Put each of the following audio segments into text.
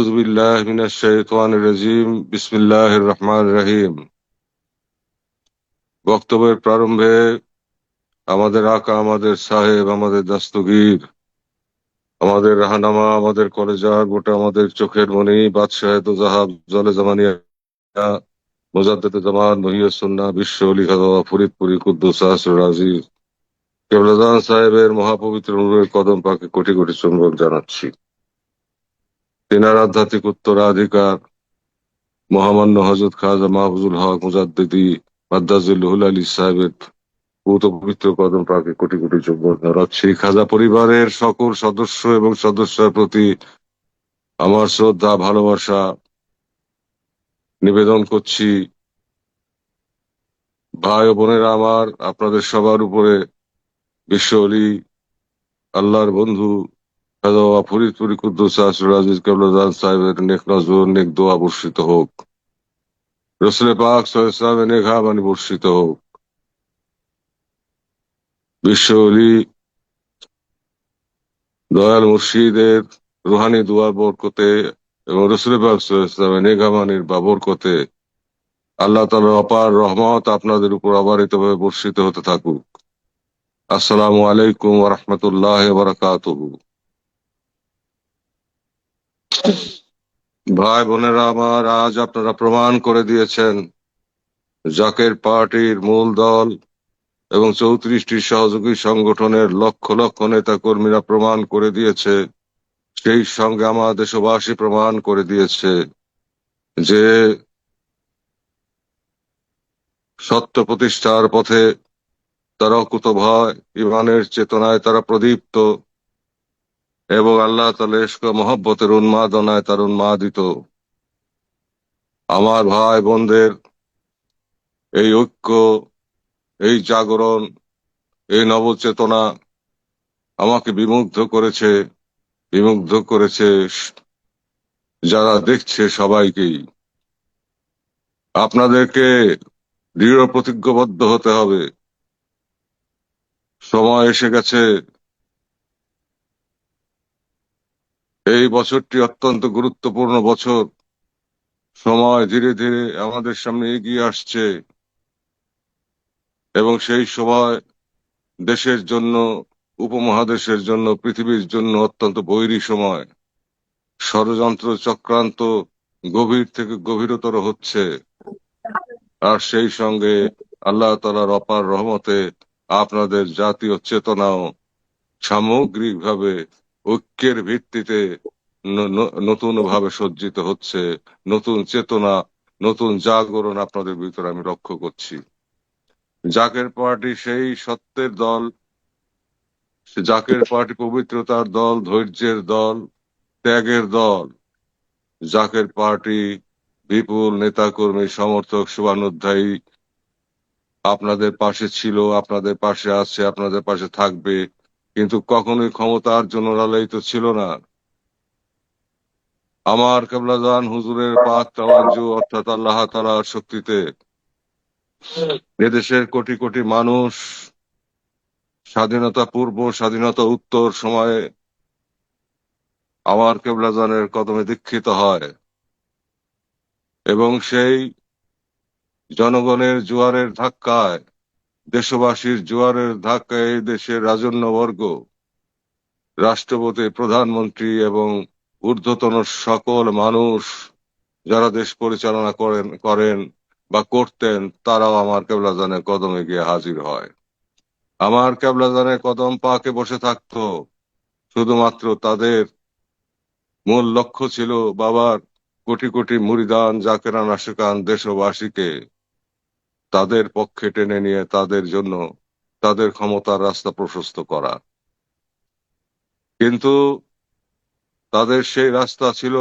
أعوذ بالله من الشيطان الرجيم بسم الله الرحمن الرحيم বক্তব্যের প্রারম্ভে আমাদের আকা আমাদের সাহেব আমাদের দাস্তগীর আমাদের রাহানামা আমাদের কলেজা গোটা আমাদের চোখের মনি বাদশাহ জাহাব জলে জামানিয়া মোজাদ্দেদ জামান মহিয়সন্না বিশ্ব অলি খাদা ফরিদপুরি কুদ্দুস আসর আজিজ কেবলাদান সাহেবের মহাপবিত্র নূরের কদম পাকে কোটি কোটি চুম্বন জানাচ্ছি তেনার আধ্যাত্মিক উত্তরাধিকার মহামান্য হজরত খাজা মাহফুজুল হক মুজাদ্দিদি মাদ্দাজুল আলী সাহেবের পূত পবিত্র কদম পাকে কোটি কোটি চুম্বন জানাচ্ছি খাজা পরিবারের সকল সদস্য এবং সদস্যের প্রতি আমার শ্রদ্ধা, ভালোবাসা নিবেদন করছি। ভাই ও বোনেরা আমার, আপনাদের সবার উপরে বিশ্ব আল্লাহর বন্ধু খাজা ফরিদপুরি কুদ্দুস আসর আজিজ সাহেবের নেক নজর নেক দোয়া বর্ষিত হোক রসুলে পাক সাহেবের নেঘা বাণী বর্ষিত হোক বিশ্ব অলি দয়াল মুর্শিদের রুহানি দুয়ার বরকতে এবং রসুল পাক সাহেবের নেঘা বাণীর বা আল্লাহ তালার অপার রহমত আপনাদের উপর অবারিতভাবে বর্ষিত হতে থাকুক। আসসালামু আলাইকুম রহমতুল্লাহ বারাকাতুহু। ভাই বোনেরা আমার, আজ আপনারা প্রমাণ করে দিয়েছেন জাকের পার্টির মূল দল এবং চৌত্রিশটি সহযোগী সংগঠনের লক্ষ লক্ষ নেতা কর্মীরা প্রমাণ করে দিয়েছে, সেই সঙ্গে আমার দেশবাসী প্রমাণ করে দিয়েছে যে সত্য প্রতিষ্ঠার পথে তারা অকুত ভয় ইমানের চেতনায় তারা প্রদীপ্ত। এবং আল্লাহ তালা ইস্ক মহব্বতের উন্মাদনায় তার উন্মাদিত। আমার ভাই বোনদের এই ঐক্য, এই জাগরণ, এই নবচেতনা আমাকে বিমুগ্ধ করেছে বিমুগ্ধ করেছে যারা দেখছে সবাইকেই। আপনাদেরকে দৃঢ় প্রতিজ্ঞবদ্ধ হতে হবে। সময় এসে গেছে। এই বছরটি অত্যন্ত গুরুত্বপূর্ণ বছর। সময় ধীরে ধীরে আমাদের সামনে এগিয়ে আসছে এবং সেই সময় দেশের জন্য, উপমহাদেশের জন্য, পৃথিবীর জন্য অত্যন্ত বৈরী সময়। ষড়যন্ত্র চক্রান্ত গভীর থেকে গভীরতর হচ্ছে আর সেই সঙ্গে আল্লাহ তালার অপার রহমতে আপনাদের জাতীয় চেতনাও সামগ্রিকভাবে ঐক্যের ভিত্তিতে নতুন ভাবে সজ্জিত হচ্ছে, নতুন চেতনা, নতুন জাগরণ আপনাদের ভিতরে আমি লক্ষ্য করছি। জাকের পার্টি সেই সত্যের দল জাকের পার্টি পবিত্রতার দল, ধৈর্যের দল, ত্যাগের দল। জাকের পার্টি বিপুল নেতাকর্মী, সমর্থক, শুভানুধ্যায়ী। আপনাদের পাশে ছিল, আপনাদের পাশে আছে, আপনাদের পাশে থাকবে। কিন্তু কখনোই ক্ষমতার জন্য লালায়িত ছিল না। আমার কেবলাদান হুজুরের পাক তাওয়াজ্জ অর্থাৎ আল্লাহ তালার শক্তিতে এদেশের কোটি কোটি মানুষ স্বাধীনতা পূর্ব, স্বাধীনতা উত্তর সময়ে আমার কেবলাদানের কদমে দীক্ষিত হয় এবং সেই জনগণের জোয়ারের ধাক্কায় দেশবাসীর জোয়ারের ধাক্কায় এই দেশের রাজন্যবর্গ রাষ্ট্রপতি, প্রধানমন্ত্রী এবং ঊর্ধ্বতন সকল মানুষ যারা দেশ পরিচালনা করেন করেন বা করতেন, তারাও আমার কেবলাজানের কদমে গিয়ে হাজির হয়। আমার কেবলাজানের কদম পাকে বসে থাকতো। শুধুমাত্র তাদের মূল লক্ষ্য ছিল বাবার কোটি কোটি মুরিদান জাকেরান আশেকান দেশবাসীকে তাদের পক্ষে টেনে নিয়ে তাদের জন্য তাদের ক্ষমতার রাস্তা প্রশস্ত করা। কিন্তু তাদের সেই রাস্তা ছিল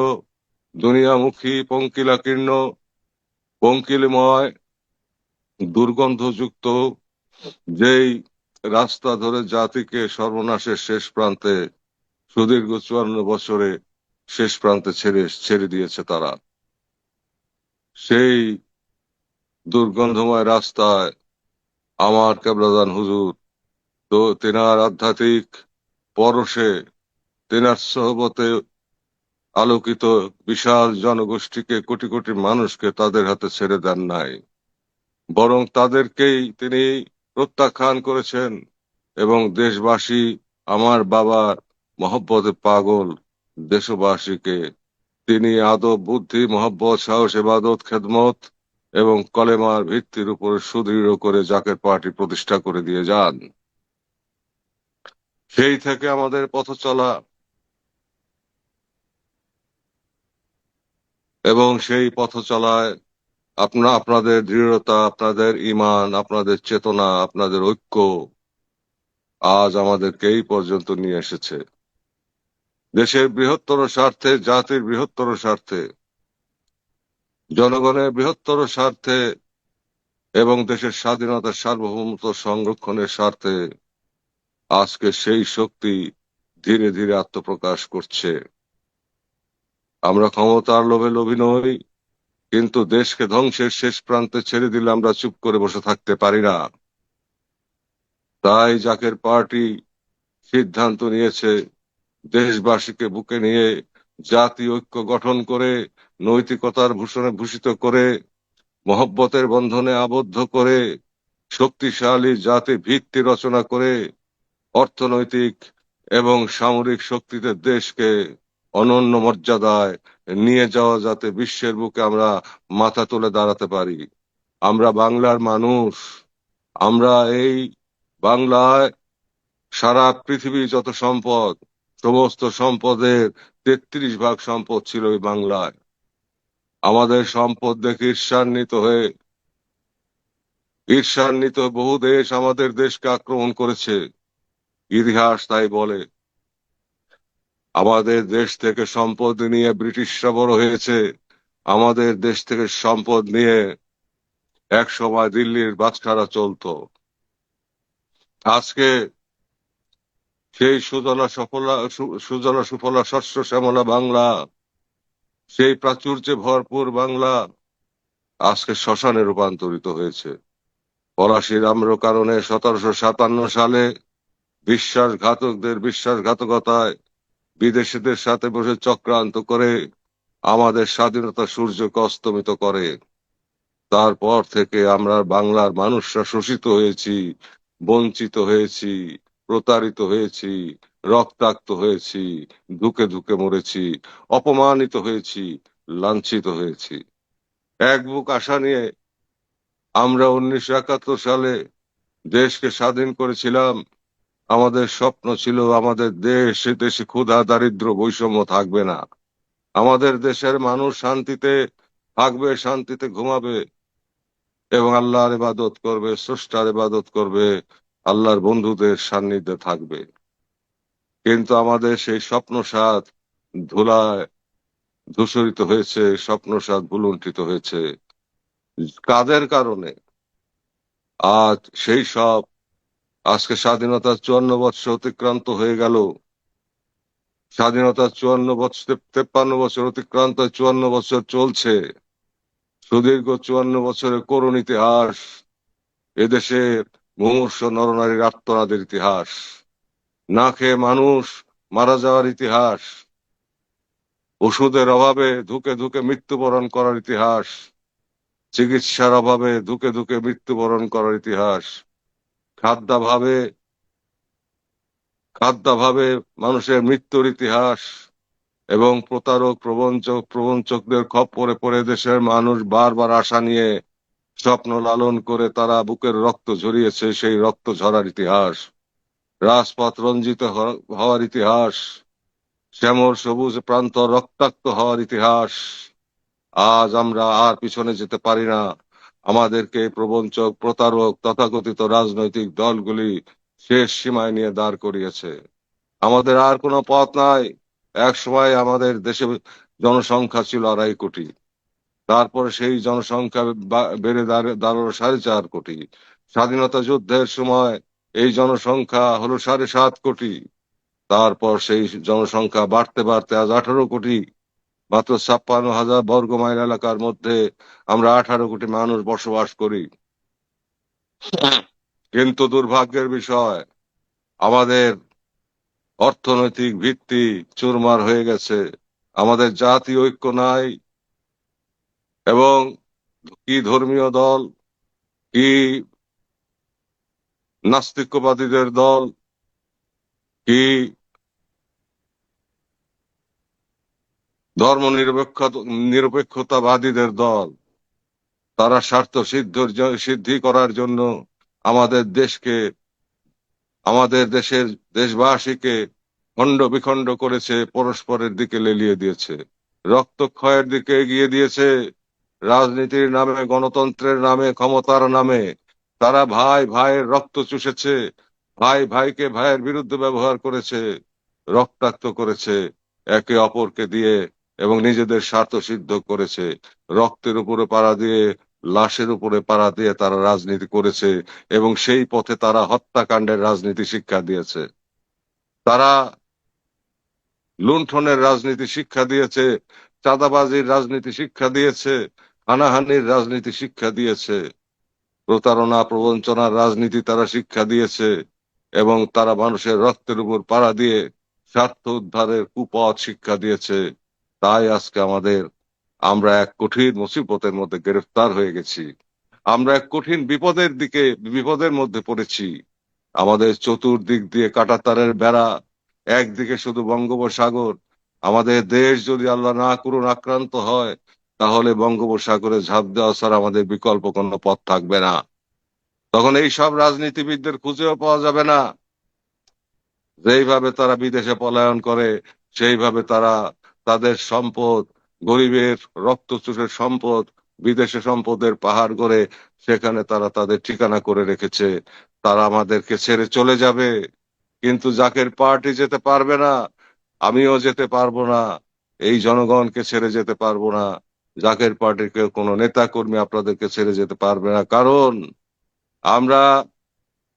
দুনিয়ামুখী, পঙ্কিলাকীর্ণ, পঙ্কিলময়, দুর্গন্ধযুক্ত, যেই রাস্তা ধরে জাতিকে সর্বনাশের শেষ প্রান্তে, সুদীর্ঘ চুয়ান্ন বছরে শেষ প্রান্তে ছেড়ে ছেড়ে দিয়েছে তারা। সেই দুর্গন্ধময় রাস্তায় আমার কেবলাদান হুজুর, তো তেনার আধ্যাত্মিক পরশে তেনার সহবতে আলোকিত বিশাল জনগোষ্ঠীকে কোটি কোটি মানুষকে তাদের হাতে ছেড়ে দেন নাই। বরং তাদেরকেই তিনি প্রত্যাখ্যান করেছেন এবং দেশবাসী আমার বাবার মহব্বতে পাগল দেশবাসীকে তিনি আদব, বুদ্ধি, মহব্বত, সাহস, এবাদত, খেদমত এবং কলেমার ভিত্তির উপর সুদৃঢ় করে জাকের পার্টি প্রতিষ্ঠা করে দিয়ে যান। সেই থেকে আমাদের পথ চলা এবং সেই পথ চলায় আপনার আপনাদের দৃঢ়তা, আপনাদের ইমান আপনাদের চেতনা, আপনাদের ঐক্য আজ আমাদেরকে এই পর্যন্ত নিয়ে এসেছে। দেশের বৃহত্তর স্বার্থে, জাতির বৃহত্তর স্বার্থে জনগণের বৃহত্তর স্বার্থে এবং দেশের স্বাধীনতার সার্বভৌমত্ব সংরক্ষণের স্বার্থে আজকে সেই শক্তি ধীরে ধীরে আত্মপ্রকাশ করছে। আমরা ক্ষমতার লোভে লোভী নই, কিন্তু দেশকে ধ্বংসের শেষ প্রান্তে ছেড়ে দিলে আমরা চুপ করে বসে থাকতে পারি না। তাই জাকের পার্টি সিদ্ধান্ত নিয়েছে, দেশবাসীকে বুকে নিয়ে জাতি ঐক্য গঠন করে নৈতিকতার ভূষণে ভূষিত করে, মহব্বতের বন্ধনে আবদ্ধ করে, শক্তিশালী জাতি ভিত্তি রচনা করে, অর্থনৈতিক এবং সামরিক শক্তিতে দেশকে অনন্য মর্যাদায় নিয়ে যাওয়া যাতে বিশ্বের বুকে আমরা মাথা তুলে দাঁড়াতে পারি। আমরা বাংলার মানুষ। আমরা এই বাংলায় সারা পৃথিবীর যত সম্পদ, সমস্ত সম্পদের তেত্রিশ ভাগ সম্পদ ছিল এই বাংলায়। আমাদের সম্পদ দেখে ঈর্ষান্বিত হয়ে, ঈর্ষান্বিত বহু দেশ আমাদের দেশকে আক্রমণ করেছে। ইতিহাস তাই বলে, আমাদের দেশ থেকে সম্পদ নিয়ে ব্রিটিশরা বড় হয়েছে, আমাদের দেশ থেকে সম্পদ নিয়ে এক সময় দিল্লির বাচ্চারা চলতো। আজকে সেই সুজলা সফলা সুজলা সুফলা শস্য শ্যামলা বাংলা সেই প্রাচুর্যে ভরপুর বাংলা আজকে শ্মশানে রূপান্তরিত হয়েছে। পলাশির আম্র কারণে সতেরোশো সাতান্ন সালে বিশ্বাসঘাতকদের বিশ্বাসঘাতকতায় বিদেশিদের সাথে বসে চক্রান্ত করে আমাদের স্বাধীনতা সূর্যকে অস্তমিত করে। তারপর থেকে আমরা বাংলার মানুষরা শোষিত হয়েছি, বঞ্চিত হয়েছি, প্রতারিত হয়েছি রক্তাক্ত হয়েছি, ধুকে ধুকে মরেছি, অপমানিত হয়েছি, লাঞ্ছিত হয়েছি। এক বুক আশা নিয়ে আমরা উনিশশো একাত্তর সালে দেশকে স্বাধীন করেছিলাম। আমাদের স্বপ্ন ছিল আমাদের দেশ দেশে ক্ষুধা, দারিদ্র, বৈষম্য থাকবে না। আমাদের দেশের মানুষ শান্তিতে থাকবে, শান্তিতে ঘুমাবে এবং আল্লাহর ইবাদত করবে, স্রষ্টার ইবাদত করবে, আল্লাহর বন্ধুদের সান্নিধ্যে থাকবে। কিন্তু আমাদের সেই স্বপ্ন সাত ধুলায় ধূসরিত হয়েছে স্বপ্ন সাত ভুলুণ্ঠিত হয়েছে। কাদের কারণে? আজ সেই সব, আজকে স্বাধীনতার চুয়ান্ন বৎসর অতিক্রান্ত হয়ে গেল। স্বাধীনতার চুয়ান্ন বছর তেপ্পান্ন বছর অতিক্রান্ত, চুয়ান্ন বছর চলছে। সুদীর্ঘ চুয়ান্ন বছরের করুণ ইতিহাস, এদেশের মুমূর্ষ নরনারীর আত্মনাদের ইতিহাস। না খেয়ে মানুষ মারা যাওয়ার ইতিহাস, ওষুধের অভাবে ধুকে ধুকে মৃত্যুবরণ করার ইতিহাস, চিকিৎসার অভাবে ধুকে ধুকে মৃত্যুবরণ করার ইতিহাস, খাদ্যাভাবে খাদ্যাভাবে মানুষের মৃত্যুর ইতিহাস এবং প্রতারক, প্রবঞ্চক, প্রবঞ্চকদের খপ্পরে পড়ে দেশের মানুষ বারবার আশা নিয়ে স্বপ্ন লালন করে তারা বুকের রক্ত ঝরিয়েছে, সেই রক্ত ঝরার ইতিহাস। রাজপথ রঞ্জিত হওয়ার ইতিহাস শ্যামর সবুজ প্রান্ত রক্তাক্ত হওয়ার ইতিহাস। আজ আমরা আর পিছনে যেতে পারি না। আমাদেরকে প্রবঞ্চক, প্রতারক, তথাকথিত রাজনৈতিক দলগুলি শেষ সীমায় নিয়ে দাঁড় করিয়েছে। আমাদের আর কোনো পথ নাই। এক সময় আমাদের দেশে জনসংখ্যা ছিল আড়াই কোটি। তারপরে সেই জনসংখ্যা বেড়ে দাঁড়- দাঁড়াল সাড়ে চার কোটি। স্বাধীনতা যুদ্ধের সময় এই জনসংখ্যা হলো সাড়ে সাত কোটি। তারপর সেই জনসংখ্যা বাড়তে বাড়তে আজ আঠারো কোটি। মাত্র ছাপ্পান্ন হাজার বর্গ মাইল এলাকার মধ্যে আমরা আঠারো কোটি মানুষ বসবাস করি। কিন্তু দুর্ভাগ্যের বিষয়, আমাদের অর্থনৈতিক ভিত্তি চুরমার হয়ে গেছে। আমাদের জাতি ঐক্য নাই। এবং কি ধর্মীয় দল, কি নাস্তিক্যবাদীদের দল কি ধর্ম নিরপেক্ষ নিরপেক্ষতাবাদীদের দল? তারা স্বার্থ সিদ্ধি করার জন্য আমাদের দেশকে, আমাদের দেশের দেশবাসীকে খণ্ড বিখণ্ড করেছে, পরস্পরের দিকে লেলিয়ে দিয়েছে। রক্তক্ষয়ের দিকে এগিয়ে দিয়েছে। রাজনীতির নামে, গণতন্ত্রের নামে, ক্ষমতার নামে। তারা ভাই ভাইয়ের রক্ত চুষেছে, ভাই ভাইকে ভাইয়ের বিরুদ্ধে ব্যবহার করেছে, রক্তাক্ত করেছে, একে অপরকে দিয়ে এবং নিজেদের স্বার্থ সিদ্ধ করেছে। রক্তের উপরে পাড়া দিয়ে, লাশের উপরে পাড়া দিয়ে তারা রাজনীতি করেছে এবং সেই পথে তারা হত্যাকাণ্ডের রাজনীতি শিক্ষা দিয়েছে। তারা লুণ্ঠনের রাজনীতি শিক্ষা দিয়েছে, চাঁদাবাজির রাজনীতি শিক্ষা দিয়েছে, হানাহানির রাজনীতি শিক্ষা দিয়েছে। প্রতারণা প্রবঞ্চনার রাজনীতি তারা শিক্ষা দিয়েছে এবং তারা মানুষের রক্তের উপর পাড়া দিয়ে স্বার্থ উদ্ধারের কুপথ শিক্ষা দিয়েছে। তাই আজকে আমাদের আমরা এক কঠিন মুসিবতের মধ্যে গ্রেফতার হয়ে গেছি। আমরা এক কঠিন বিপদের দিকে, বিপদের মধ্যে পড়েছি। আমাদের চতুর্দিক দিয়ে কাটাতারের বেড়া, একদিকে শুধু বঙ্গোপসাগর, আমাদের দেশ যদি আল্লাহ না করুন আক্রান্ত হয় তাহলে বঙ্গোপসাগরে ঝাঁপ দেওয়া ছাড়া আমাদের বিকল্প কোনো পথ থাকবে না। তখন এই সব রাজনীতিবিদদের খুঁজেও পাওয়া যাবে না। যেইভাবে তারা বিদেশে পলায়ন করে, সেইভাবে তারা তাদের সম্পদ, গরিবের রক্তচুষের সম্পদ, বিদেশে সম্পদের পাহাড় করে সেখানে তারা তাদের ঠিকানা করে রেখেছে। তারা আমাদেরকে ছেড়ে চলে যাবে। কিন্তু জাকের পার্টি যেতে পারবে না, আমিও যেতে পারব না, এই জনগণকে ছেড়ে যেতে পারব না। জাকের পার্টির কেউ কোনো নেতা কর্মী আপনাদেরকে ছেড়ে যেতে পারবে না। কারণ আমরা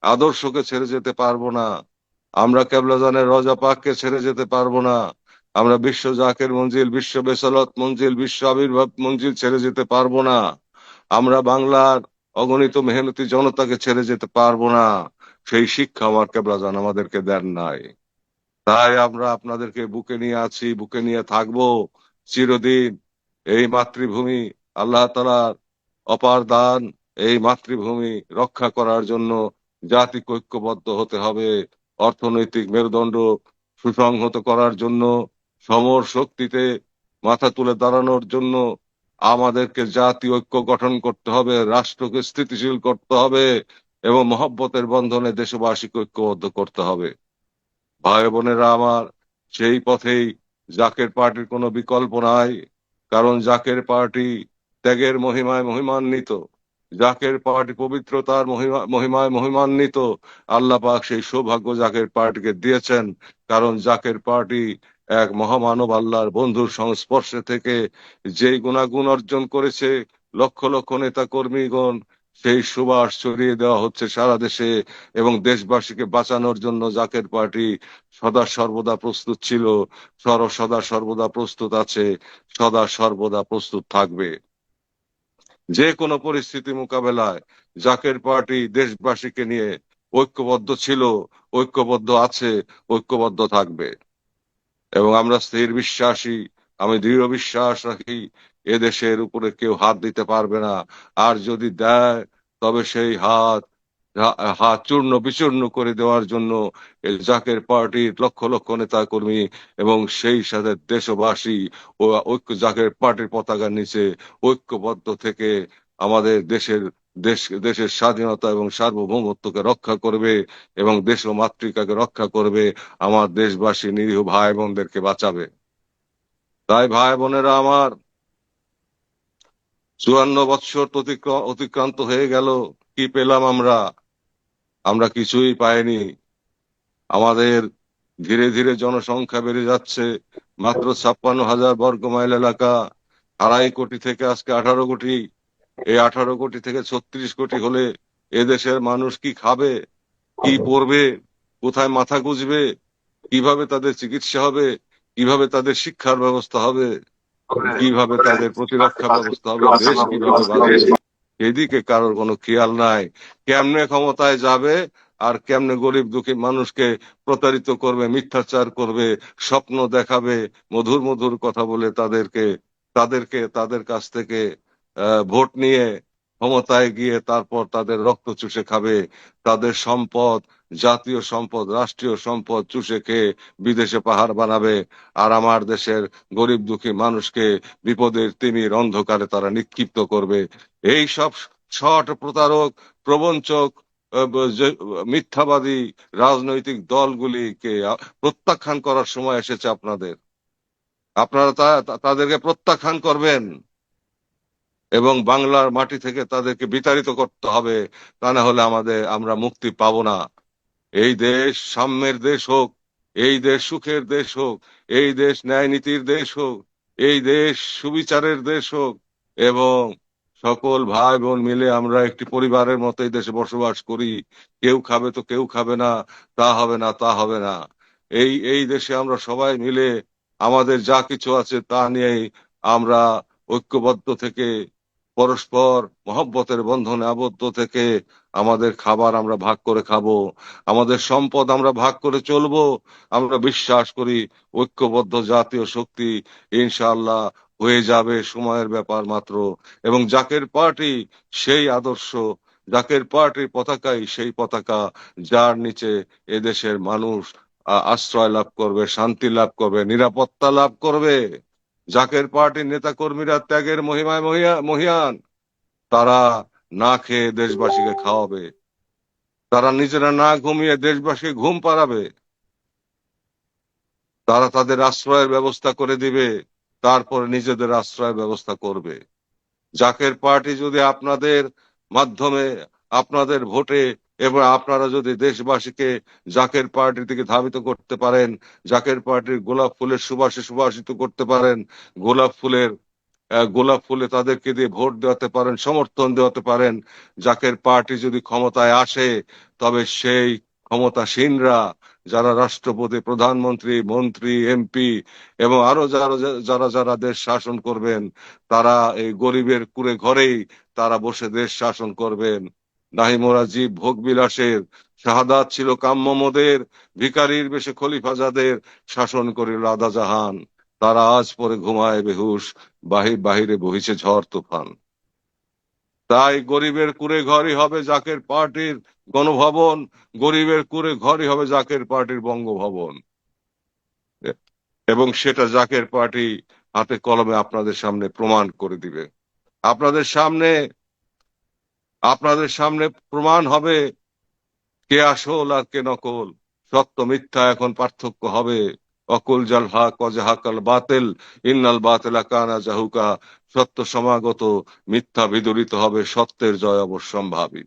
আদর্শকে ছেড়ে যেতে পারব না। আমরা কেবলাজানের রজা পাককে ছেড়ে যেতে পারব না। আমরা বিশ্ব জাকের মঞ্জিল, বিশ্ব বেসালত মঞ্জিল, বিশ্ব আবির্ভাব মঞ্জিল ছেড়ে যেতে পারব না। আমরা বাংলার অগণিত মেহনতি জনতাকে ছেড়ে যেতে পারব না। সেই শিক্ষা আমার কেবলাজান আমাদেরকে দেন নাই। তাই আমরা আপনাদেরকে বুকে নিয়ে আছি, বুকে নিয়ে থাকব। চিরদিন এই মাতৃভূমি আল্লাহ তালার অপার দান, এই মাতৃভূমি রক্ষা করার জন্য জাতিকে ঐক্যবদ্ধ হতে হবে, অর্থনৈতিক মেরুদণ্ড সুসংহত করার জন্য, সমর শক্তিতে মাথা তুলে দাঁড়ানোর জন্য আমাদেরকে জাতি ঐক্য গঠন করতে হবে, রাষ্ট্রকে স্থিতিশীল করতে হবে এবং মহব্বতের বন্ধনে দেশবাসীকে ঐক্যবদ্ধ করতে হবে। ভাই বোনেরা আমার, সেই পথেই জাকের পার্টির কোনো বিকল্প নাই। কারণ জাকের পার্টি ত্যাগের মহিমায় মহিমান্বিত। জাকের পার্টি পবিত্রতার মহিমা, মহিমায় মহিমান্বিত। আল্লাহ পাক সেই সৌভাগ্য জাকের পার্টিকে দিয়েছেন, কারণ জাকের পার্টি এক মহামানব আল্লাহর বন্ধুর সংস্পর্শে থেকে যেই গুণাগুণ অর্জন করেছে, লক্ষ লক্ষ নেতা কর্মীগণ সেই সুবাস ছড়িয়ে দেওয়া হচ্ছে সারা দেশে এবং দেশবাসীকে বাঁচানোর জন্য জাকের পার্টি সদা সর্বদা প্রস্তুত ছিল, সর সদা সর্বদা প্রস্তুত আছে, সদা সর্বদা প্রস্তুত থাকবে। যে কোনো পরিস্থিতি মোকাবেলায় জাকের পার্টি দেশবাসীকে নিয়ে ঐক্যবদ্ধ ছিল, ঐক্যবদ্ধ আছে, ঐক্যবদ্ধ থাকবে। এবং আমরা স্থির বিশ্বাসী, আমি দৃঢ় বিশ্বাস রাখি এদেশের উপরে কেউ হাত দিতে পারবে না। আর যদি দেয়, তবে সেই হাত হাত চূর্ণ বিচূর্ণ করে দেওয়ার জন্য জাকের পার্টির লক্ষ লক্ষ নেতা কর্মী এবং সেই সাথে দেশবাসী ও ঐক্য, জাকের পার্টির পতাকার নিচে ঐক্যবদ্ধ থেকে আমাদের দেশের দেশ, দেশের স্বাধীনতা এবং সার্বভৌমত্বকে রক্ষা করবে এবং দেশ ও মাতৃকাকে রক্ষা করবে, আমার দেশবাসী নিরীহ ভাই বোনদেরকে বাঁচাবে। তাই ভাই বোনেরা আমার চুয়ান্ন বৎসর অতিক্র- অতিক্রান্ত হয়ে গেল। কি পেলাম আমরা? আমরা কিছুই পাইনি। আমাদের ধীরে ধীরে জনসংখ্যা বেড়ে যাচ্ছে। মাত্র ছাপ্পান্ন হাজার বর্গ মাইল এলাকা। আড়াই কোটি থেকে আজকে আঠারো কোটি। এই আঠারো কোটি থেকে ছত্রিশ কোটি হলে এদেশের মানুষ কি খাবে? কি পড়বে? কোথায় মাথা গুজবে? কীভাবে তাদের চিকিৎসা হবে? কীভাবে তাদের শিক্ষার ব্যবস্থা হবে? কীভাবে তাদের প্রতিরক্ষা ব্যবস্থা হবে দেশ কীভাবে বাঁচবে এদিকে কারোর কোনো খেয়াল নাই। কেমনে ক্ষমতায় যাবে আর কেমনে গরিব দুঃখী মানুষকে প্রতারিত করবে মিথ্যাচার করবে স্বপ্ন দেখাবে মধুর মধুর কথা বলে তাদেরকে তাদেরকে তাদের কাছ থেকে আহ, ভোট নিয়ে ক্ষমতায় গিয়ে তারপর তাদের রক্ত চুষে খাবে, তাদের সম্পদ, জাতীয় সম্পদ, রাষ্ট্রীয় সম্পদ চুষে খেয়ে বিদেশে পাহাড় বানাবে। আর আমার দেশের গরিব দুঃখী মানুষকে বিপদের তিমির অন্ধকারে তারা নিক্ষিপ্ত করবে। এই সব ছট প্রতারক, প্রবঞ্চক মিথ্যাবাদী রাজনৈতিক দলগুলিকে প্রত্যাখ্যান করার সময় এসেছে আপনাদের। আপনারা তাদেরকে প্রত্যাখ্যান করবেন। এবং বাংলার মাটি থেকে তাদেরকে বিতাড়িত করতে হবে, তা না হলে আমাদের, আমরা মুক্তি পাবো না। এই দেশ সাম্যের দেশ হোক, এই দেশ সুখের দেশ হোক, এই দেশ ন্যায় নীতির দেশ হোক, এই দেশ সুবিচারের দেশ হোক, এবং সকল ভাই বোন মিলে আমরা একটি পরিবারের মতো এই দেশে বসবাস করি। কেউ খাবে তো কেউ খাবে না, তা হবে না, তা হবে না। এই এই দেশে আমরা সবাই মিলে আমাদের যা কিছু আছে তা নিয়েই আমরা ঐক্যবদ্ধ থেকে পরস্পর মহব্বতের বন্ধনে আবদ্ধ থেকে আমাদের খাবার আমরা ভাগ করে খাব, আমাদের সম্পদ আমরা ভাগ করে চলবো, আমরা বিশ্বাস করি ঐক্যবদ্ধ জাতীয় শক্তি ইনশাআল্লাহ হয়ে যাবে সময়ের ব্যাপার মাত্র। এবং জাকের পার্টি সেই আদর্শ, জাকের পার্টির পতাকাই সেই পতাকা যার নিচে এদেশের মানুষ আশ্রয় লাভ করবে, শান্তি লাভ করবে, নিরাপত্তা লাভ করবে। জাকের পার্টির নেতা কর্মীরা ত্যাগের মহিমায় মহিয়া- মহিয়ান। তারা না খেয়ে দেশবাসীকে খাওয়াবে। তারা নিজেরা না ঘুমিয়ে দেশবাসীকে ঘুম পাড়াবে। তারা তাদের আশ্রয়ের ব্যবস্থা করে দিবে, তারপরে নিজেদের আশ্রয়ের ব্যবস্থা করবে। জাকের পার্টি যদি আপনাদের মাধ্যমে, আপনাদের ভোটে এবং আপনারা যদি দেশবাসীকে জাকের পার্টি থেকে ধাবিত করতে পারেন, জাকের পার্টির গোলাপ ফুলের সুবাসে সুবাসিত করতে পারেন, গোলাপ ফুলের গোলাপ ফুলে তাদেরকে দিয়ে ভোট দেওয়াতে পারেন, সমর্থন দেওয়াতে পারেন, জাকের পার্টি যদি ক্ষমতায় আসে, তবে সেই ক্ষমতাসীনরা যারা রাষ্ট্রপতি, প্রধানমন্ত্রী, মন্ত্রী, এমপি এবং আরও যারা যারা যারা দেশ শাসন করবেন, তারা এই গরিবের কুড়ে ঘরেই তারা বসে দেশ শাসন করবেন। নাহি মোরা জীব ভোগ বিলাসের, শাহাদাত ছিল কাম্য মোদের, ভিকারির বেশে খলিফা যাদের শাসন করিল আদা জাহান। তারা আজ পরে ঘুমায় বেহুশ, বাহির বাহিরে বহিছে ঝড় তুফান। তাই গরিবের কুড়ে ঘরই হবে জাকের পার্টির গণভবন, গরিবের কুড়ে ঘরই হবে জাকের পার্টির বঙ্গভবন। এবং সেটা জাকের পার্টি হাতে কলমে আপনাদের সামনে প্রমাণ করে দিবে। আপনাদের সামনে আপনাদের সামনে প্রমাণ হবে কে আসল আর কে নকল। সত্য, মিথ্যা এখন পার্থক্য হবে। অকুল জাল হাক অজাহাকাল বাতেল, ইন্নাল বাতেলা কানা জাহুকা। সত্য সমাগত, মিথ্যা বিদরিত হবে, সত্যের জয় অবশ্যম্ভাবী।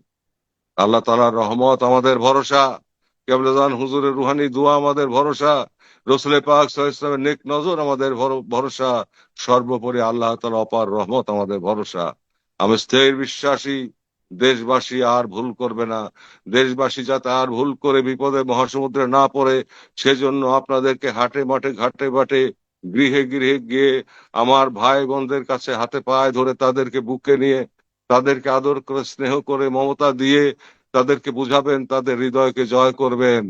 আল্লাহ তালার রহমত আমাদের ভরসা। কেবলান হুজুরের রুহানি দোয়া আমাদের ভরসা। রসুলে পাক সাল্লামের নেক নজর আমাদের ভর- ভরসা। সর্বোপরি আল্লাহ তালা অপার রহমত আমাদের ভরসা। আমি স্থির বিশ্বাসী। দেশবাসী আর ভুল করবে না। দেশবাসী যাতে আর ভুল করে বিপদে মহাসমুদ্রে না পড়ে, সেজন্য আপনাদেরকে হাটে মাঠে, ঘাটে বাটে, গৃহে গৃহে গিয়ে আমার ভাই বোনদের কাছে হাতে পায়ে ধরে তাদেরকে বুকে নিয়ে, তাদেরকে আদর করে, স্নেহ করে, মমতা দিয়ে তাদেরকে বুঝাবেন, তাদের হৃদয়কে জয় করবেন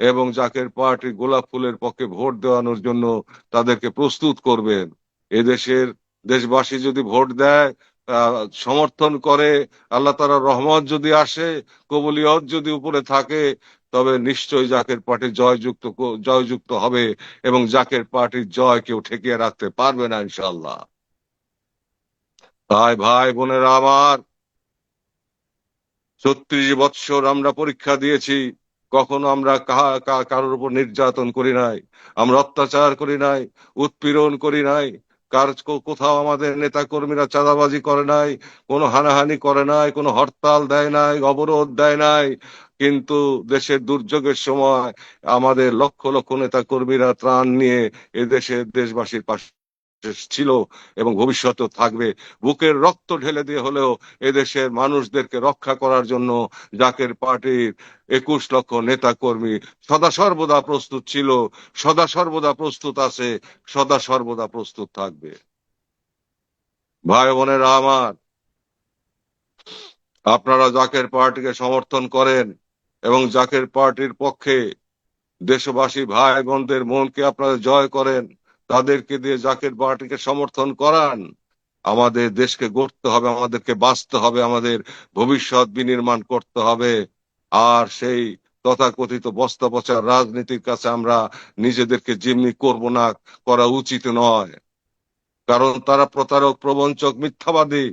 এবং জাকের পার্টি গোলাপ ফুলের পক্ষে ভোট দেওয়ানোর জন্য তাদেরকে প্রস্তুত করবেন। এদেশের দেশবাসী যদি ভোট দেয় সমর্থন করে, আল্লাহ তাআলার রহমত যদি আসে, কবুলিয়ত যদি উপরে থাকে, তবে নিশ্চয়ই জাকের পার্টি জয়যুক্ত জয়যুক্ত হবে এবং জাকের পার্টির জয় কেউ ঠেকিয়ে রাখতে পারবে না ইনশাল্লাহ তাই ভাই, বোনেরা আমার, ছত্রিশ বৎসর আমরা পরীক্ষা দিয়েছি, কখনো আমরা কারোর উপর নির্যাতন করি নাই, আমরা অত্যাচার করি নাই, উৎপীড়ন করি নাই কার কোথাও আমাদের নেতা কর্মীরা চাঁদাবাজি করে নাই, কোনো হানাহানি করে নাই, কোনো হরতাল দেয় নাই, অবরোধ দেয় নাই। কিন্তু দেশের দুর্যোগের সময় আমাদের লক্ষ লক্ষ নেতা কর্মীরা ত্রাণ নিয়ে এদেশের দেশবাসীর পাশে ছিল এবং ভবিষ্যতেও থাকবে। বুকের রক্ত ঢেলে দিয়ে হলেও এদেশের মানুষদেরকে রক্ষা করার জন্য জাকের পার্টির একুশ লক্ষ নেতা কর্মী সদা সর্বদা প্রস্তুত ছিল, সদা সর্বদা প্রস্তুত আছে, সদা সর্বদা প্রস্তুত থাকবে। ভাই বোনেরা আমার, আপনারা জাকের পার্টিকে সমর্থন করেন এবং জাকের পার্টির পক্ষে দেশবাসী ভাই বোনদের মনকে আপনারা জয় করেন। তাদেরকে দিয়ে জাকের পার্টিকে সমর্থন করান। আমাদের দেশকে গড়তে হবে, আমাদেরকে বাঁচতে হবে, আমাদের ভবিষ্যৎ বিনির্মাণ করতে হবে। আর সেই তথাকথিত বস্তা রাজনীতির কাছে আমরা নিজেদেরকে জিম্মি করব না, করা উচিত নয়। কারণ তারা প্রতারক, প্রবঞ্চক, মিথ্যাবাদী।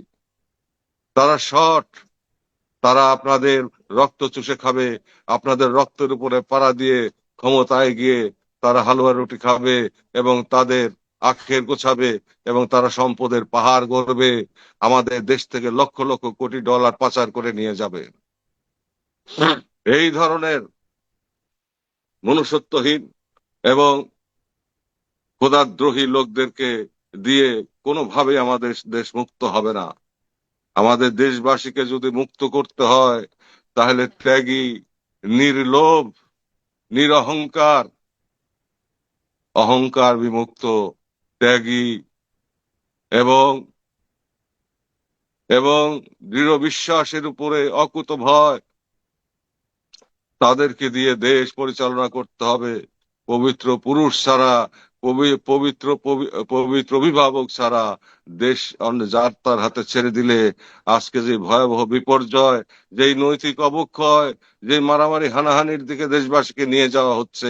তারা শট তারা আপনাদের রক্ত চুষে খাবে, আপনাদের রক্তের উপরে পাড়া দিয়ে ক্ষমতায় গিয়ে তারা হালুয়া রুটি খাবে এবং তাদের আখের গোছাবে এবং তারা সম্পদের পাহাড় গড়বে। আমাদের দেশ থেকে লক্ষ লক্ষ কোটি ডলার পাচার করে নিয়ে যাবে। এই ধরনের মনুষ্যত্বহীন এবং খোদাদ্রোহী লোকদেরকে দিয়ে কোনোভাবে আমাদের দেশ মুক্ত হবে না। আমাদের দেশবাসীকে যদি মুক্ত করতে হয়, তাহলে ত্যাগী, নির্লোভ, নিরহংকার অহংকার বিমুক্ত, ত্যাগী এবং এবং দৃঢ় বিশ্বাসের উপরে অকুত ভয়। তাদেরকে দিয়ে দেশ পরিচালনা করতে হবে। পবিত্র পুরুষ ছাড়া পবিত্র পবিত্র অভিভাবক ছাড়া দেশ যার তার হাতে ছেড়ে দিলে আজকে যে ভয়াবহ বিপর্যয়, যেই নৈতিক অবক্ষয় যে মারামারি হানাহানির দিকে দেশবাসীকে নিয়ে যাওয়া হচ্ছে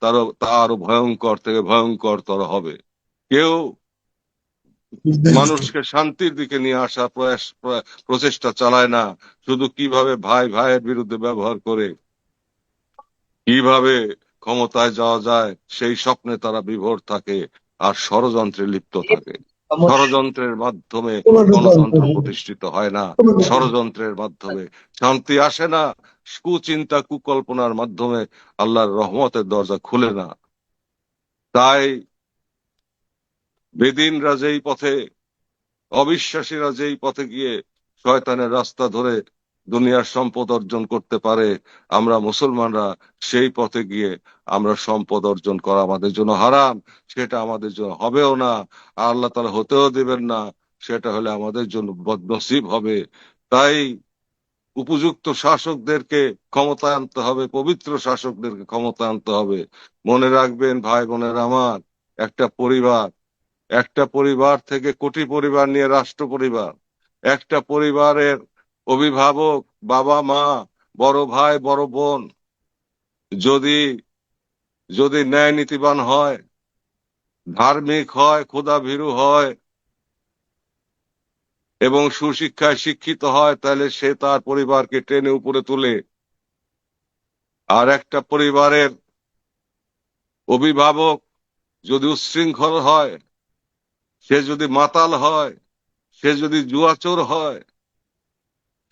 তার আরও ভয়ঙ্কর থেকে ভয়ঙ্করতর হবে। কেউ মানুষকে শান্তির দিকে নিয়ে আসার প্রয়াস, প্র- প্রচেষ্টা চালায় না, শুধু কীভাবে ভাই ভাইয়ের বিরুদ্ধে ব্যবহার করে, কীভাবে ক্ষমতায় যাওয়া যায়, সেই স্বপ্নে তারা বিভোর থাকে আর ষড়যন্ত্রে লিপ্ত থাকে। ষড়যন্ত্রের মাধ্যমে গণতন্ত্র প্রতিষ্ঠিত হয় না। ষড়যন্ত্রের মাধ্যমে শান্তি আসে না। কুচিন্তা, কুকল্পনার মাধ্যমে আল্লাহর রহমতের দরজা খুলে না। তাই বেদিনরা যেই পথে, অবিশ্বাসীরা যেই পথে গিয়ে শয়তানের রাস্তা ধরে দুনিয়ার সম্পদ অর্জন করতে পারে, আমরা মুসলমানরা সেই পথে গিয়ে আমরা সম্পদ অর্জন করা আমাদের জন্য হারাম, সেটা আমাদের জন্য হবেও না আল্লাহ তালা হতেও দিবেন না, সেটা হলে আমাদের জন্য বদনসিব হবে। তাই উপযুক্ত শাসকদেরকে ক্ষমতা আনতে হবে, পবিত্র শাসকদেরকে ক্ষমতা আনতে হবে। মনে রাখবেন, ভাই বোনের আমার, একটা পরিবার একটা পরিবার থেকে কোটি পরিবার নিয়ে রাষ্ট্র পরিবার, একটা পরিবারের অভিভাবক, বাবা মা, বড় ভাই, বড় বোন, যদি যদি ন্যায় নীতিবান হয়, ধার্মিক হয় খোদা ভীরু হয়, এবং সুশিক্ষায় শিক্ষিত হয়, তাহলে সে তার পরিবারকে টেনে উপরে তুলে। আর একটা পরিবারের অভিভাবক যদি উচ্ছৃঙ্খল হয়, সে যদি মাতাল হয়, সে যদি জুয়াচোর হয়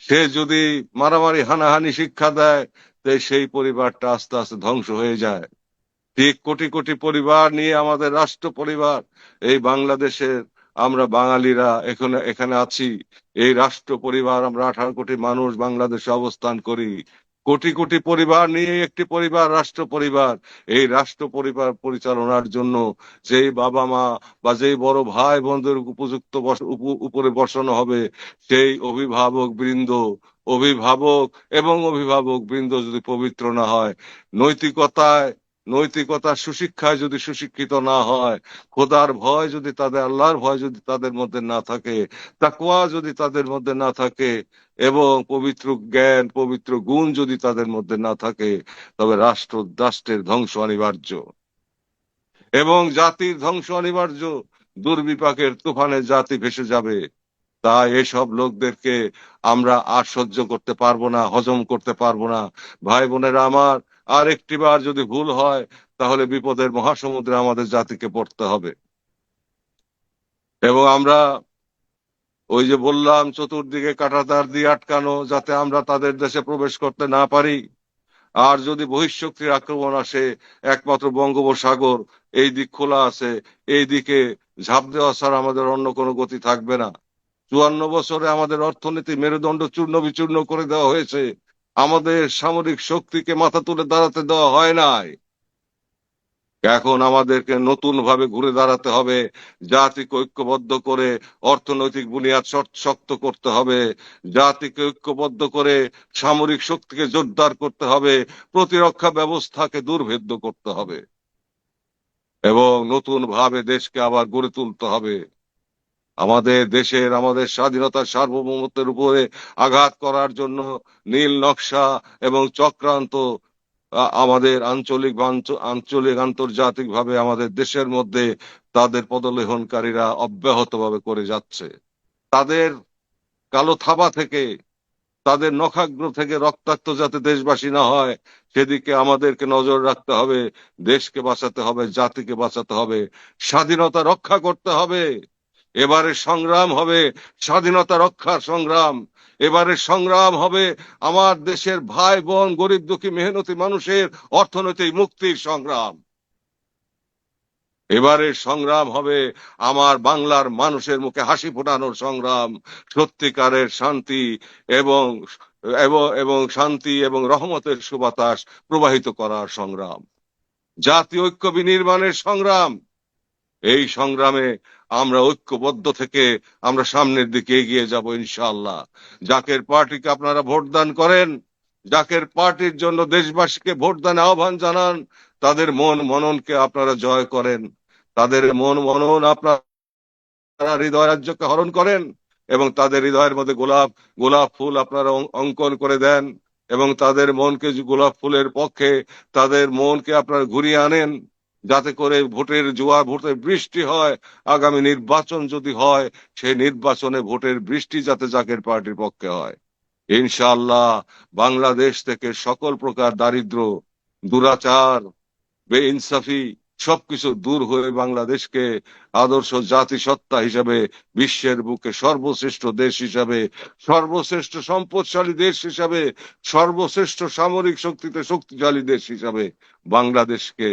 সে যদি মারামারি, হানাহানি শিক্ষা দেয়, তো সেই পরিবারটা আস্তে আস্তে ধ্বংস হয়ে যায়। ঠিক কোটি কোটি পরিবার নিয়ে আমাদের রাষ্ট্র পরিবার, এই বাংলাদেশের আমরা বাঙালিরা এখানে এখানে আছি। এই রাষ্ট্র পরিবার আমরা আঠারো কোটি মানুষ বাংলাদেশে অবস্থান করি। কোটি কোটি পরিবার নিয়ে একটি পরিবার, রাষ্ট্র পরিবার। এই রাষ্ট্র পরিবার পরিচালনার জন্য যেই বাবা মা বা যেই বড় ভাই বোনদের উপযুক্ত উপরে বসানো হবে, সেই অভিভাবক বৃন্দ, অভিভাবক এবং অভিভাবক বৃন্দ যদি পবিত্র না হয়, নৈতিকতায় নৈতিকতা সুশিক্ষায় যদি সুশিক্ষিত না হয়, খোদার ভয় যদি তাদের, আল্লাহর ভয় যদি তাদের মধ্যে না থাকে, তাকওয়া যদি তাদের মধ্যে না থাকে, এবং পবিত্র জ্ঞান, পবিত্র গুণ যদি তাদের মধ্যে না থাকে, তবে রাষ্ট্র রাষ্ট্রের ধ্বংস অনিবার্য। এবং জাতির ধ্বংস অনিবার্য। দুর্বিপাকের তুফানে জাতি ভেসে যাবে। তাই এসব লোকদেরকে আমরা আর সহ্য করতে পারব না, হজম করতে পারব না। ভাই বোনেরা আমার আর একটিবার যদি ভুল হয়, তাহলে বিপদের মহাসমুদ্রে আমাদের জাতিকে পড়তে হবে। এবং আমরা ওই যে বললাম, চতুর্দিকে কাঁটাতার দিয়ে আটকানো, যাতে আমরা তাদের দেশে প্রবেশ করতে না পারি। আর যদি বহিঃশক্তির আক্রমণ আসে, একমাত্র বঙ্গোপসাগর, এই দিক খোলা আছে, এই দিকে ঝাঁপ দেওয়া ছাড়া আমাদের অন্য কোনো গতি থাকবে না। চুয়ান্ন বছরে আমাদের অর্থনীতি মেরুদণ্ড চূর্ণ বিচূর্ণ করে দেওয়া হয়েছে। আমাদের সামরিক শক্তিকে মাথা তুলে দাঁড়াতে দেওয়া হয় নাই। এখন আমাদেরকে নতুন ভাবে ঘুরে দাঁড়াতে হবে, জাতিকে ঐক্যবদ্ধ করে অর্থনৈতিক বুনিয়াদ শক্ত- করতে হবে, জাতিকে ঐক্যবদ্ধ করে সামরিক শক্তিকে জোরদার করতে হবে, প্রতিরক্ষা ব্যবস্থাকে দুর্ভেদ্য করতে হবে এবং নতুন ভাবে দেশকে আবার গড়ে তুলতে হবে। আমাদের দেশের, আমাদের স্বাধীনতার সার্বভৌমত্বের উপরে আঘাত করার জন্য নীল নকশা এবং চক্রান্ত আমাদের আঞ্চলিক আঞ্চলিক আন্তর্জাতিক ভাবে আমাদের দেশের মধ্যে তাদের পদলেহনকারীরা অব্যাহতভাবে করে যাচ্ছে। তাদের কালো থাবা থেকে, তাদের নখাগ্র থেকে রক্তাক্ত যাতে দেশবাসী না হয়, সেদিকে আমাদেরকে নজর রাখতে হবে, দেশকে বাঁচাতে হবে, জাতিকে বাঁচাতে হবে, স্বাধীনতা রক্ষা করতে হবে। এবারে সংগ্রাম হবে স্বাধীনতা রক্ষার সংগ্রাম। এবারে সংগ্রাম হবে আমার দেশের ভাই বোন, গরিব দুঃখী, মেহনতি মানুষের অর্থনৈতিক মুক্তির সংগ্রাম। এবারের সংগ্রাম হবে আমার বাংলার মানুষের মুখে হাসি ফোটানোর সংগ্রাম, সত্যিকারের শান্তি এবং এবং এবং শান্তি এবং রহমতের সুবাতাস প্রবাহিত করার সংগ্রাম। জাতীয় ঐক্য বিনির্মাণের সংগ্রাম এই সংগ্রামে আমরা ঐক্যবদ্ধ থেকে আমরা সামনের দিকে এগিয়ে যাব, ইনশাআল্লাহ। জাকের পার্টিকে আপনারা ভোটদান করেন। জাকের পার্টির জন্য দেশবাসীকে ভোটদান আহ্বান জানান। তাদের মন মননকে আপনারা জয় করেন। তাদের মন মনন আপনারা হৃদয় রাজ্যকে হরণ করেন এবং তাদের হৃদয়ের মধ্যে গোলাপ গোলাপ ফুল আপনারা অঙ্কন করে দেন এবং তাদের মনকে গোলাপ ফুলের পক্ষে তাদের মনকে আপনারা ঘুরিয়ে আনেন। যাতে করে ভোটের জোয়ার, ভোটের বৃষ্টি হয়। আগামী নির্বাচন যদি হয়, সেই নির্বাচনে ভোটের বৃষ্টি যাতে জাকের পার্টির পক্ষে হয়। ইনশাআল্লাহ বাংলাদেশ থেকে সকল প্রকার দারিদ্র, দুরাচার, বেইনসাফি সবকিছু দূর হয়ে বাংলাদেশকে আদর্শ জাতিসত্তা হিসাবে বিশ্বের বুকে সর্বশ্রেষ্ঠ দেশ হিসাবে, সর্বশ্রেষ্ঠ সম্পদশালী দেশ হিসাবে, সর্বশ্রেষ্ঠ সামরিক শক্তিতে শক্তিশালী দেশ হিসাবে বাংলাদেশকে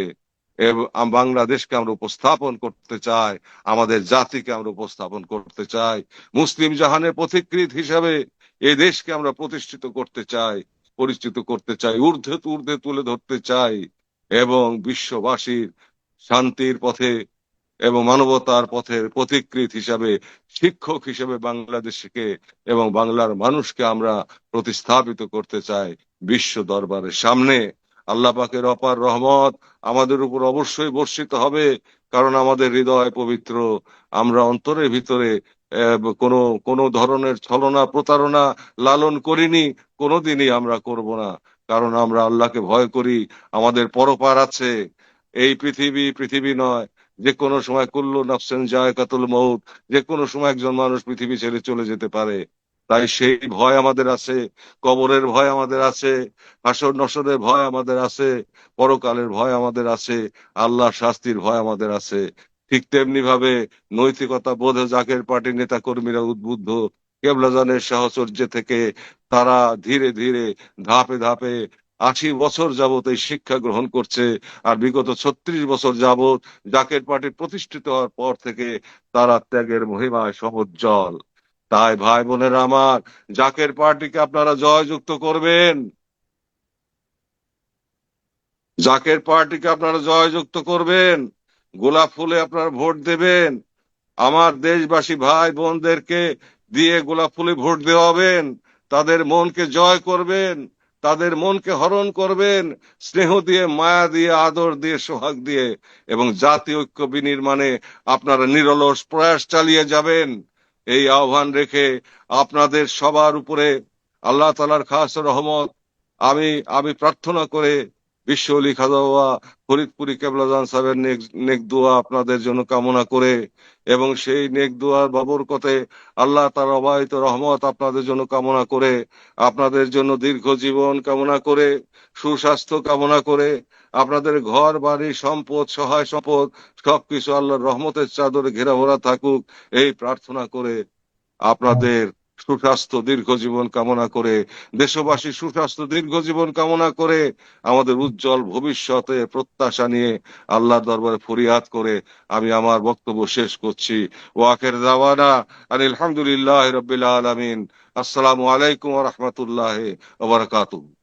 বাংলাদেশকে আমরা উপস্থাপন করতে চাই, আমাদের জাতিকে আমরা উপস্থাপন করতে চাই, মুসলিম জাহানের পথিকৃত হিসাবে এই দেশকে আমরা প্রতিষ্ঠিত করতে চাই, পরিচিত করতে চাই, ঊর্ধ্বে ঊর্ধ্বে তুলে ধরতে চাই এবং বিশ্ববাসীর শান্তির পথে এবং মানবতার পথের পথিকৃত হিসাবে, শিক্ষক হিসেবে বাংলাদেশকে এবং বাংলার মানুষকে আমরা প্রতিস্থাপিত করতে চাই বিশ্ব দরবারের সামনে। আল্লাহ পাকের অপার রহমত আমাদের উপর অবশ্যই বর্ষিত হবে, কারণ আমাদের হৃদয় পবিত্র। আমরা অন্তরের ভিতরে কোনো কোনো ধরনের ছলনা, প্রতারণা লালন করিনি, কোনোদিনই আমরা করব না, কারণ আমরা আল্লাহকে ভয় করি, আমাদের পরপার আছে। এই পৃথিবী পৃথিবী নয় যে কোনো সময় কুল্লু নাফসেন জায়কাতুল মৌত যে কোনো সময় একজন মানুষ পৃথিবী ছেড়ে চলে যেতে পারে। তাই সেই ভয় আমাদের আছে, কবরের ভয় আমাদের আছে, হাসর নসরের ভয় আমাদের আছে, পরকালের ভয় আমাদের আছে আল্লাহ শাস্তির ভয় আমাদের আছে। ঠিক তেমনি ভাবে নৈতিকতা বোধে জাকের পার্টির নেতা কর্মীরা উদ্বুদ্ধ, কেবলাজানের সাহচর্য থেকে তারা ধীরে ধীরে ধাপে ধাপে আশি বছর যাবত এই শিক্ষা গ্রহণ করছে আর বিগত ছত্রিশ বছর যাবত জাকের পার্টি প্রতিষ্ঠিত হওয়ার পর থেকে তারা ত্যাগের মহিমায় সমুজ্জ্বল। তাই ভাই বোনেরা আমার, জাকের পার্টিকে আপনারা জয়যুক্ত করবেন। জাকের পার্টিকে আপনারা জয়যুক্ত করবেন। গোলাপ ফুলে আপনারা ভোট দেবেন। আমার দেশবাসী ভাই বোনদেরকে দিয়ে গোলাপ ফুলে ভোট দেওয়াবেন। তাদের মনকে জয় করবেন। তাদের মনকে হরণ করবেন। স্নেহ দিয়ে, মায়া দিয়ে, আদর দিয়ে, সোহাগ দিয়ে এবং জাতীয় ঐক্য বিনির্মাণে আপনারা নিরলস প্রয়াস চালিয়ে যাবেন। এই আহ্বান রেখে আপনাদের সবার উপরে আল্লাহ তালার খাস রহমত। আমি আমি প্রার্থনা করে বিশ্ব অলি খাদাওয়া ফরিদপুরি কেবলাজান সাহেবের নেক নেক দোয়া আপনাদের জন্য কামনা করে এবং সেই নেক দোয়ার বাবরকতে আল্লাহ তার অবাহিত রহমত আপনাদের জন্য কামনা করে, আপনাদের জন্য দীর্ঘ জীবন কামনা করে, সুস্বাস্থ্য কামনা করে আপনাদের ঘর, বাড়ি, সম্পদ, সহায় সম্পদ, সবকিছু আল্লাহর রহমতের চাদরে ঘেরা ভরা থাকুক। এই প্রার্থনা করে আপনাদের সুস্বাস্থ্য, দীর্ঘ জীবন কামনা করে, দেশবাসী সুস্বাস্থ্য, দীর্ঘ জীবন কামনা করে আমাদের উজ্জ্বল ভবিষ্যতে প্রত্যাশা নিয়ে আল্লাহর দরবারে ফরিয়াদ করে আমি আমার বক্তব্য শেষ করছি। ওয়াকের দাওয়ানা আলহামদুলিল্লাহ রবিল আলমিন। আসসালামু আলাইকুম রহমতুল্লাহ ওবরাকাতুহ